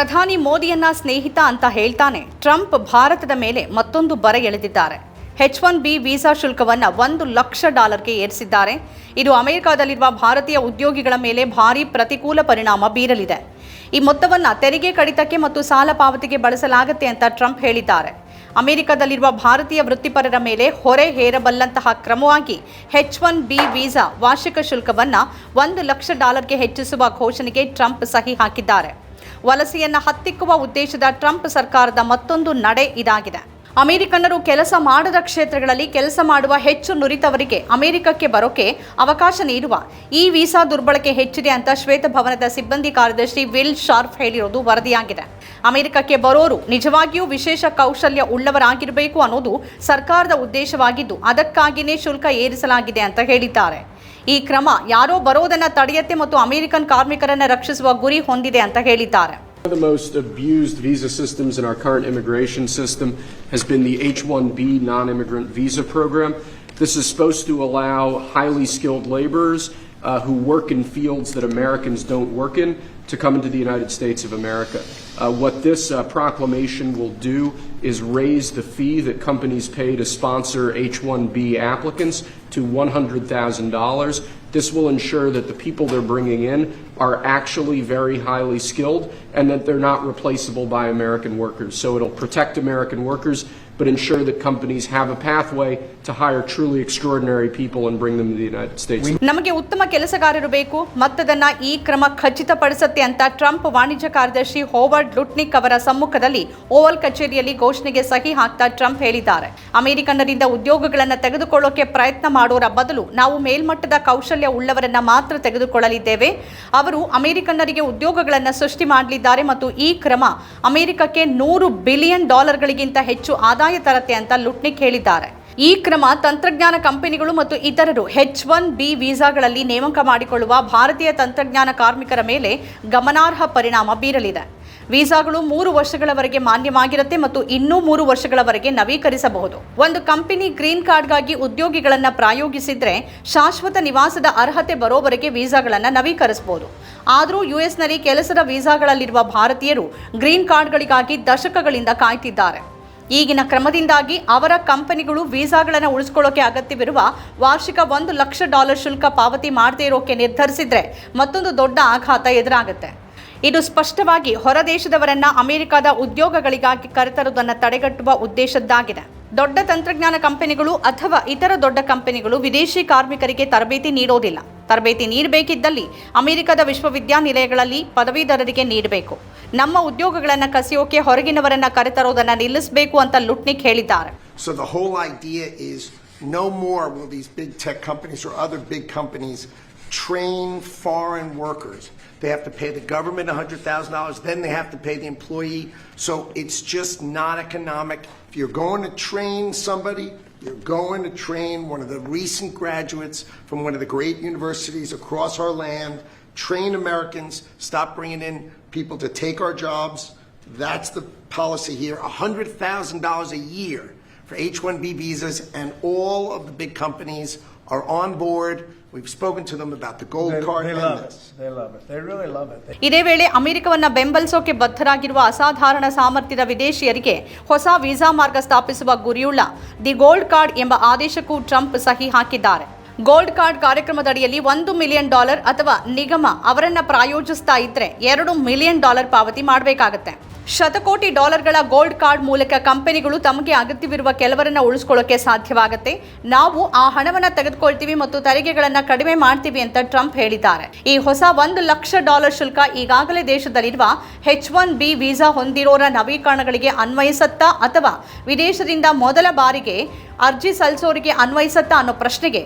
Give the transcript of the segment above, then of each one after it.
ಪ್ರಧಾನಿ ಮೋದಿಯನ್ನ ಸ್ನೇಹಿತ ಅಂತ ಹೇಳ್ತಾನೆ. ಟ್ರಂಪ್ ಭಾರತದ ಮೇಲೆ ಮತ್ತೊಂದು ಬರ ಎಳೆದಿದ್ದಾರೆ. ಹೆಚ್ ಒನ್ ಬಿ ವೀಸಾ ಶುಲ್ಕವನ್ನು ಒಂದು ಲಕ್ಷ ಡಾಲರ್ಗೆ ಏರಿಸಿದ್ದಾರೆ. ಇದು ಅಮೆರಿಕಾದಲ್ಲಿರುವ ಭಾರತೀಯ ಉದ್ಯೋಗಿಗಳ ಮೇಲೆ ಭಾರೀ ಪ್ರತಿಕೂಲ ಪರಿಣಾಮ ಬೀರಲಿದೆ. ಈ ಮೊತ್ತವನ್ನು ತೆರಿಗೆ ಕಡಿತಕ್ಕೆ ಮತ್ತು ಸಾಲ ಪಾವತಿಗೆ ಬಳಸಲಾಗುತ್ತೆ ಅಂತ ಟ್ರಂಪ್ ಹೇಳಿದ್ದಾರೆ. ಅಮೆರಿಕದಲ್ಲಿರುವ ಭಾರತೀಯ ವೃತ್ತಿಪರರ ಮೇಲೆ ಹೊರೆ ಹೇರಬಲ್ಲಂತಹ ಕ್ರಮವಾಗಿ ಹೆಚ್ ಒನ್ ಬಿ ವೀಸಾ ವಾರ್ಷಿಕ ಶುಲ್ಕವನ್ನು ಒಂದು ಲಕ್ಷ ಡಾಲರ್ಗೆ ಹೆಚ್ಚಿಸುವ ಘೋಷಣೆಗೆ ಟ್ರಂಪ್ ಸಹಿ ಹಾಕಿದ್ದಾರೆ. ವಲಸೆಯನ್ನ ಹತ್ತಿಕ್ಕುವ ಉದ್ದೇಶದ ಟ್ರಂಪ್ ಸರ್ಕಾರದ ಮತ್ತೊಂದು ನಡೆ ಇದಾಗಿದೆ. ಅಮೆರಿಕನ್ನರು ಕೆಲಸ ಮಾಡದ ಕ್ಷೇತ್ರಗಳಲ್ಲಿ ಕೆಲಸ ಮಾಡುವ ಹೆಚ್ಚು ನುರಿತವರಿಗೆ ಅಮೆರಿಕಕ್ಕೆ ಬರೋಕೆ ಅವಕಾಶ ನೀಡುವ ಈ ವೀಸಾ ದುರ್ಬಳಕೆ ಹೆಚ್ಚಿದೆ ಅಂತ ಶ್ವೇತಭವನದ ಸಿಬ್ಬಂದಿ ಕಾರ್ಯದರ್ಶಿ ವಿಲ್ ಶಾರ್ಫ್ ಹೇಳಿರೋದು ವರದಿಯಾಗಿದೆ. ಅಮೆರಿಕಕ್ಕೆ ಬರೋರು ನಿಜವಾಗಿಯೂ ವಿಶೇಷ ಕೌಶಲ್ಯ ಉಳ್ಳವರಾಗಿರಬೇಕು ಅನ್ನೋದು ಸರ್ಕಾರದ ಉದ್ದೇಶವಾಗಿದ್ದು ಅದಕ್ಕಾಗಿಯೇ ಶುಲ್ಕ ಏರಿಸಲಾಗಿದೆ ಅಂತ ಹೇಳಿದ್ದಾರೆ. ಈ ಕ್ರಮ ಯಾರೋ ಬರೋದನ್ನ ತಡೆಯತ್ತೆ ಮತ್ತು ಅಮೆರಿಕನ್ ಕಾರ್ಮಿಕರನ್ನ ರಕ್ಷಿಸುವ ಗುರಿ ಹೊಂದಿದೆ ಅಂತ ಹೇಳಿದ್ದಾರೆ One of the most abused visa systems in our current immigration system has been the H-1B non-immigrant visa program. This is supposed to allow highly skilled laborers uh, who work in fields that Americans don't work in to come into the United States of America. Uh, what this uh, proclamation will do is raise the fee that companies pay to sponsor H-1B applicants to $100,000. This will ensure that the people they're bringing in are actually very highly skilled and that they're not replaceable by American workers. So it'll protect American workers, but ensure that companies have a pathway to hire truly extraordinary people and bring them to the United States. ನಮಗೆ ಉತ್ತಮ ಕೆಲಸಗಾರರು ಬೇಕು ಮತ್ತದನ್ನ ಈ ಕ್ರಮ ಖಚಿತಪಡಿಸುತ್ತೆ ಅಂತ Trump ವಾಣಿಜ್ಯ ಕಾರ್ಯದರ್ಶಿ Howard ಲುಟ್ನಿಕ್ ಅವರ ಸಮ್ಮುಖದಲ್ಲಿ ಓವಲ್ ಕಚೇರಿಯಲ್ಲಿ ಘೋಷಣೆಗೆ ಸಹಿ ಹಾಕ್ತಾ ಟ್ರಂಪ್ ಹೇಳಿದ್ದಾರೆ ಅಮೆರಿಕನ್ನರಿಂದ ಉದ್ಯೋಗಗಳನ್ನು ತೆಗೆದುಕೊಳ್ಳೋಕೆ ಪ್ರಯತ್ನ ಮಾಡೋರ ಬದಲು ನಾವು ಮೇಲ್ಮಟ್ಟದ ಕೌಶಲ್ಯ ಉಳ್ಳವರನ್ನ ಮಾತ್ರ ತೆಗೆದುಕೊಳ್ಳಲಿದ್ದೇವೆ ಅವರು ಅಮೆರಿಕನ್ನರಿಗೆ ಉದ್ಯೋಗಗಳನ್ನು ಸೃಷ್ಟಿ ಮಾಡಲಿದ್ದಾರೆ ಮತ್ತು ಈ ಕ್ರಮ ಅಮೆರಿಕಕ್ಕೆ ನೂರು ಬಿಲಿಯನ್ ಡಾಲರ್ಗಳಿಗಿಂತ ಹೆಚ್ಚು ಆದಾಯ ತರತ್ತೆ ಅಂತ ಲುಟ್ನಿಕ್ ಹೇಳಿದ್ದಾರೆ. ಈ ಕ್ರಮ ತಂತ್ರಜ್ಞಾನ ಕಂಪನಿಗಳು ಮತ್ತು ಇತರರು ಹೆಚ್ ಒನ್ ಬಿ ವೀಸಾಗಳಲ್ಲಿ ನೇಮಕ ಮಾಡಿಕೊಳ್ಳುವ ಭಾರತೀಯ ತಂತ್ರಜ್ಞಾನ ಕಾರ್ಮಿಕರ ಮೇಲೆ ಗಮನಾರ್ಹ ಪರಿಣಾಮ ಬೀರಲಿದೆ. ವೀಸಾಗಳು ಮೂರು ವರ್ಷಗಳವರೆಗೆ ಮಾನ್ಯವಾಗಿರುತ್ತೆ ಮತ್ತು ಇನ್ನೂ ಮೂರು ವರ್ಷಗಳವರೆಗೆ ನವೀಕರಿಸಬಹುದು. ಒಂದು ಕಂಪನಿ ಗ್ರೀನ್ ಕಾರ್ಡ್ಗಾಗಿ ಉದ್ಯೋಗಿಗಳನ್ನು ಪ್ರಾಯೋಗಿಸಿದ್ರೆ ಶಾಶ್ವತ ನಿವಾಸದ ಅರ್ಹತೆ ಬರೋವರೆಗೆ ವೀಸಾಗಳನ್ನು ನವೀಕರಿಸಬಹುದು. ಆದರೂ ಯುಎಸ್ನಲ್ಲಿ ಕೆಲಸದ ವೀಸಾಗಳಲ್ಲಿರುವ ಭಾರತೀಯರು ಗ್ರೀನ್ ಕಾರ್ಡ್ಗಳಿಗಾಗಿ ದಶಕಗಳಿಂದ ಕಾಯ್ತಿದ್ದಾರೆ. ಈಗಿನ ಕ್ರಮದಿಂದಾಗಿ ಅವರ ಕಂಪನಿಗಳು ವೀಸಾಗಳನ್ನು ಉಳಿಸ್ಕೊಳ್ಳೋಕೆ ಅಗತ್ಯವಿರುವ ವಾರ್ಷಿಕ ಒಂದು ಲಕ್ಷ ಡಾಲರ್ ಶುಲ್ಕ ಪಾವತಿ ಮಾಡದೇ ಇರೋಕೆ ನಿರ್ಧರಿಸಿದ್ರೆ ಮತ್ತೊಂದು ದೊಡ್ಡ ಆಘಾತ ಎದುರಾಗುತ್ತೆ. ಇದು ಸ್ಪಷ್ಟವಾಗಿ ಹೊರದೇಶದವರನ್ನ ಅಮೆರಿಕದ ಉದ್ಯೋಗಗಳಿಗಾಗಿ ಕರೆತರುವುದನ್ನು ತಡೆಗಟ್ಟುವ ಉದ್ದೇಶದ್ದಾಗಿದೆ. ದೊಡ್ಡ ತಂತ್ರಜ್ಞಾನ ಕಂಪನಿಗಳು ಅಥವಾ ಇತರ ದೊಡ್ಡ ಕಂಪನಿಗಳು ವಿದೇಶಿ ಕಾರ್ಮಿಕರಿಗೆ ತರಬೇತಿ ನೀಡೋದಿಲ್ಲ. ತರಬೇತಿ ನೀಡಬೇಕಿದ್ದಲ್ಲಿ ಅಮೆರಿಕದ ವಿಶ್ವವಿದ್ಯಾನಿಲಯಗಳಲ್ಲಿ ಪದವೀಧರರಿಗೆ ನೀಡಬೇಕು. ನಮ್ಮ ಉದ್ಯೋಗಗಳನ್ನು ಕಸಿಯೋಕೆ ಹೊರಗಿನವರನ್ನ ಕರೆತರೋದನ್ನ ನಿಲ್ಲಿಸಬೇಕು ಅಂತ ಲುಟ್ನಿಕ್ ಹೇಳಿದ್ದಾರೆ. So the whole idea is no more will these big tech companies or other big companies train foreign workers. They have to pay the government $100,000, then they have to pay the employee. So it's just not economic. If you're going to train somebody, you're going to train one of the recent graduates from one of the great universities across our land. Train Americans, stop bringing in people to take our jobs. That's the policy here. $100,000 a year for H-1B visas, and all of the big companies are on board. We've spoken to them about the gold They, card they and love this. it. They love it. They really love it. They- ಇದೇ ವೇಳೆ ಅಮೆರಿಕವನ್ನ ಬೆಂಬಲಿಸೋಕೆ ಬದ್ಧರಾಗಿರುವ ಅಸಾಧಾರಣ ಸಾಮರ್ಥ್ಯದ ವಿದೇಶಿಯರಿಗೆ ಹೊಸ visa ಮಾರ್ಗ ಸ್ಥಾಪಿಸುವ ಗುರಿಯುಳ್ಳ the gold card ಎಂಬ ಆದೇಶಕ್ಕೂ Trump ಸಹಿ ಹಾಕಿದ್ದಾರೆ ಗೋಲ್ಡ್ ಕಾರ್ಡ್ ಕಾರ್ಯಕ್ರಮದಡಿಯಲ್ಲಿ ಒಂದು ಮಿಲಿಯನ್ ಡಾಲರ್ ಅಥವಾ ನಿಗಮ ಅವರನ್ನ ಪ್ರಾಯೋಜಿಸ್ತಾ ಇದ್ರೆ ಎರಡು ಮಿಲಿಯನ್ ಡಾಲರ್ ಪಾವತಿ ಮಾಡಬೇಕಾಗತ್ತೆ. ಶತಕೋಟಿ ಡಾಲರ್ಗಳ ಗೋಲ್ಡ್ ಕಾರ್ಡ್ ಮೂಲಕ ಕಂಪನಿಗಳು ತಮಗೆ ಅಗತ್ಯವಿರುವ ಕೆಲವರನ್ನ ಉಳಿಸ್ಕೊಳ್ಳೋಕೆ ಸಾಧ್ಯವಾಗುತ್ತೆ. ನಾವು ಆ ಹಣವನ್ನ ತೆಗೆದುಕೊಳ್ತೀವಿ ಮತ್ತು ತೆರಿಗೆಗಳನ್ನ ಕಡಿಮೆ ಮಾಡ್ತೀವಿ ಅಂತ ಟ್ರಂಪ್ ಹೇಳಿದ್ದಾರೆ. ಈ ಹೊಸ ಒಂದು ಲಕ್ಷ ಡಾಲರ್ ಶುಲ್ಕ ಈಗಾಗಲೇ ದೇಶದಲ್ಲಿರುವ ಹೆಚ್ ಒನ್ ಬಿ ವೀಸಾ ಹೊಂದಿರೋರ ನವೀಕರಣಗಳಿಗೆ ಅನ್ವಯಿಸತ್ತಾ ಅಥವಾ ವಿದೇಶದಿಂದ ಮೊದಲ ಬಾರಿಗೆ ಅರ್ಜಿ ಸಲ್ಲಿಸೋರಿಗೆ ಅನ್ವಯಿಸತ್ತಾ ಅನ್ನೋ ಪ್ರಶ್ನೆಗೆ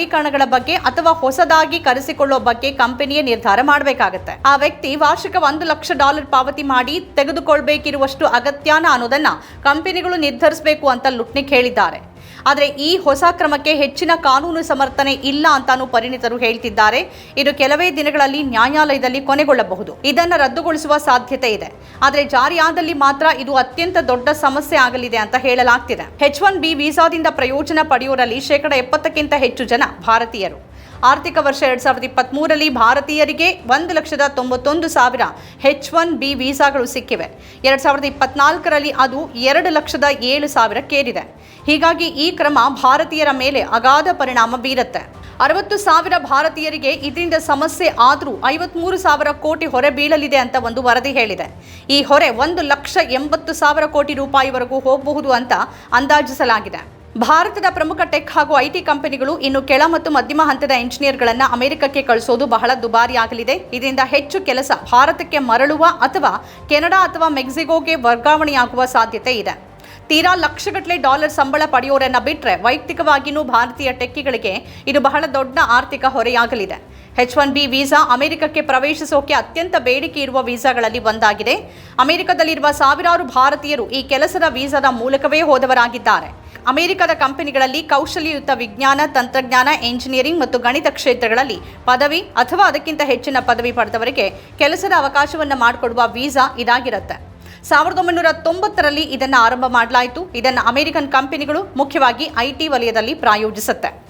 ನವೀಕರಣಗಳ ಬಗ್ಗೆ ಅಥವಾ ಹೊಸದಾಗಿ ಕರೆಸಿಕೊಳ್ಳೋ ಬಗ್ಗೆ ಕಂಪನಿಯೇ ನಿರ್ಧಾರ ಮಾಡಬೇಕಾಗುತ್ತೆ. ಆ ವ್ಯಕ್ತಿ ವಾರ್ಷಿಕ ಒಂದು ಲಕ್ಷ ಡಾಲರ್ ಪಾವತಿ ಮಾಡಿ ತೆಗೆದುಕೊಳ್ಬೇಕಿರುವಷ್ಟು ಅಗತ್ಯನ ಅನ್ನೋದನ್ನ ಕಂಪನಿಗಳು ನಿರ್ಧರಿಸಬೇಕು ಅಂತ ಲುಟ್ನಿಕ್ ಹೇಳಿದ್ದಾರೆ ಆದರೆ ಈ ಹೊಸ ಕ್ರಮಕ್ಕೆ ಹೆಚ್ಚಿನ ಕಾನೂನು ಸಮರ್ಥನೆ ಇಲ್ಲ ಅಂತಾನು ಪರಿಣಿತರು ಹೇಳ್ತಿದ್ದಾರೆ. ಇದು ಕೆಲವೇ ದಿನಗಳಲ್ಲಿ ನ್ಯಾಯಾಲಯದಲ್ಲಿ ಕೊನೆಗೊಳ್ಳಬಹುದು. ಇದನ್ನು ರದ್ದುಗೊಳಿಸುವ ಸಾಧ್ಯತೆ ಇದೆ. ಆದರೆ ಜಾರಿಯಾದಲ್ಲಿ ಮಾತ್ರ ಇದು ಅತ್ಯಂತ ದೊಡ್ಡ ಸಮಸ್ಯೆ ಆಗಲಿದೆ ಅಂತ ಹೇಳಲಾಗ್ತಿದೆ. ಹೆಚ್ ಒನ್ ಬಿ ವೀಸಾದಿಂದ ಪ್ರಯೋಜನ ಪಡೆಯೋರಲ್ಲಿ ಶೇಕಡ ಎಪ್ಪತ್ತಕ್ಕಿಂತ ಹೆಚ್ಚು ಜನ ಭಾರತೀಯರು. ಆರ್ಥಿಕ ವರ್ಷ ಎರಡ್ ಸಾವಿರದ ಇಪ್ಪತ್ತ್ಮೂರರಲ್ಲಿ ಭಾರತೀಯರಿಗೆ ಒಂದು ಲಕ್ಷದ ತೊಂಬತ್ತೊಂದು ಸಾವಿರ ಹೆಚ್ ಒನ್ ಬಿ ವೀಸಾಗಳು ಸಿಕ್ಕಿವೆ. ಎರಡು ಸಾವಿರದ ಇಪ್ಪತ್ನಾಲ್ಕರಲ್ಲಿ ಅದು ಎರಡು ಲಕ್ಷದ ಏಳು ಸಾವಿರಕ್ಕೇರಿದೆ ಹೀಗಾಗಿ ಈ ಕ್ರಮ ಭಾರತೀಯರ ಮೇಲೆ ಅಗಾಧ ಪರಿಣಾಮ ಬೀರುತ್ತೆ. ಅರವತ್ತು ಸಾವಿರ ಭಾರತೀಯರಿಗೆ ಇದರಿಂದ ಸಮಸ್ಯೆ ಆದರೂ ಐವತ್ಮೂರು ಸಾವಿರ ಕೋಟಿ ಹೊರೆ ಬೀಳಲಿದೆ ಅಂತ ಒಂದು ವರದಿ ಹೇಳಿದೆ. ಈ ಹೊರೆ ಒಂದು ಲಕ್ಷ ಎಂಬತ್ತು ಸಾವಿರ ಕೋಟಿ ರೂಪಾಯಿವರೆಗೂ ಹೋಗಬಹುದು ಅಂತ ಅಂದಾಜಿಸಲಾಗಿದೆ. ಭಾರತದ ಪ್ರಮುಖ ಟೆಕ್ ಹಾಗೂ ಐಟಿ ಕಂಪನಿಗಳು ಇನ್ನು ಕೆಳ ಮತ್ತು ಮಧ್ಯಮ ಹಂತದ ಇಂಜಿನಿಯರ್ಗಳನ್ನು ಅಮೆರಿಕಕ್ಕೆ ಕಳಿಸೋದು ಬಹಳ ದುಬಾರಿಯಾಗಲಿದೆ. ಇದರಿಂದ ಹೆಚ್ಚು ಕೆಲಸ ಭಾರತಕ್ಕೆ ಮರಳುವ ಅಥವಾ ಕೆನಡಾ ಅಥವಾ ಮೆಕ್ಸಿಕೋಗೆ ವರ್ಗಾವಣೆಯಾಗುವ ಸಾಧ್ಯತೆ ಇದೆ. ತೀರಾ ಲಕ್ಷಗಟ್ಟಲೆ ಡಾಲರ್ ಸಂಬಳ ಪಡೆಯೋರನ್ನ ಬಿಟ್ಟರೆ ವೈಯಕ್ತಿಕವಾಗಿಯೂ ಭಾರತೀಯ ಟೆಕ್ಕಿಗಳಿಗೆ ಇದು ಬಹಳ ದೊಡ್ಡ ಆರ್ಥಿಕ ಹೊರೆಯಾಗಲಿದೆ. ಹೆಚ್ ಒನ್ ಬಿ ವೀಸಾ ಅಮೆರಿಕಕ್ಕೆ ಪ್ರವೇಶಿಸೋಕೆ ಅತ್ಯಂತ ಬೇಡಿಕೆ ಇರುವ ವೀಸಾಗಳಲ್ಲಿ ಒಂದಾಗಿದೆ. ಅಮೆರಿಕದಲ್ಲಿರುವ ಸಾವಿರಾರು ಭಾರತೀಯರು ಈ ಕೆಲಸದ ವೀಸಾದ ಮೂಲಕವೇ ಹೋದವರಾಗಿದ್ದಾರೆ. ಅಮೆರಿಕದ ಕಂಪನಿಗಳಲ್ಲಿ ಕೌಶಲ್ಯಯುತ ವಿಜ್ಞಾನ, ತಂತ್ರಜ್ಞಾನ, ಎಂಜಿನಿಯರಿಂಗ್ ಮತ್ತು ಗಣಿತ ಕ್ಷೇತ್ರಗಳಲ್ಲಿ ಪದವಿ ಅಥವಾ ಅದಕ್ಕಿಂತ ಹೆಚ್ಚಿನ ಪದವಿ ಪಡೆದವರಿಗೆ ಕೆಲಸದ ಅವಕಾಶವನ್ನು ಮಾಡಿಕೊಡುವ ವೀಸಾ ಇದಾಗಿರುತ್ತೆ. ಸಾವಿರದ ಒಂಬೈನೂರ ತೊಂಬತ್ತರಲ್ಲಿ ಇದನ್ನು ಆರಂಭ ಮಾಡಲಾಯಿತು. ಇದನ್ನು ಅಮೆರಿಕನ್ ಕಂಪನಿಗಳು ಮುಖ್ಯವಾಗಿ ಐಟಿ ವಲಯದಲ್ಲಿ ಪ್ರಾಯೋಜಿಸುತ್ತೆ.